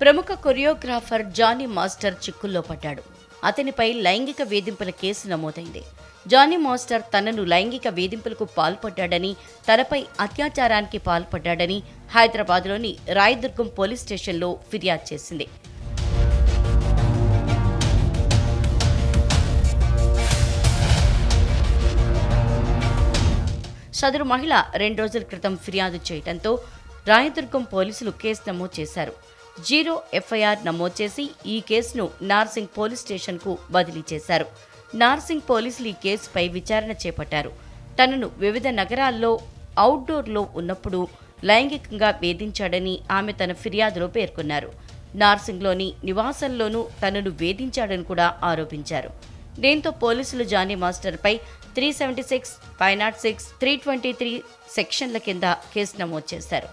ప్రముఖ choreographer Johnny master చిక్కుల్లో పడ్డాడు. అతనిపై లైంగిక వేధింపుల కేసు నమోదైంది. జానీ మాస్టర్ తనను లైంగిక వేధింపులకు పాల్పడ్డాడని తనపై అత్యాచారానికి పాల్పడ్డాడని హైదరాబాద్లోని రాయదుర్గం పోలీస్ స్టేషన్లో ఫిర్యాదు చేసింది. సదరు మహిళ రెండు రోజుల క్రితం ఫిర్యాదు చేయడంతో రాయదుర్గం పోలీసులు కేసు నమోదు చేశారు. జీరో ఎఫ్ఐఆర్ నమోదు చేసి ఈ కేసును నార్సింగ్ పోలీస్ స్టేషన్కు బదిలీ చేశారు. నార్సింగ్ పోలీసులు ఈ కేసుపై విచారణ చేపట్టారు. తనను వివిధ నగరాల్లో అవుట్డోర్లో ఉన్నప్పుడు లైంగికంగా వేధించాడని ఆమె తన ఫిర్యాదులో పేర్కొన్నారు. నార్సింగ్లోని నివాసంలోనూ తనను వేధించాడని కూడా ఆరోపించారు. దీంతో పోలీసులు Jani మాస్టర్పై three seventy six five not six three twenty three సెక్షన్ల కింద కేసు నమోదు చేశారు.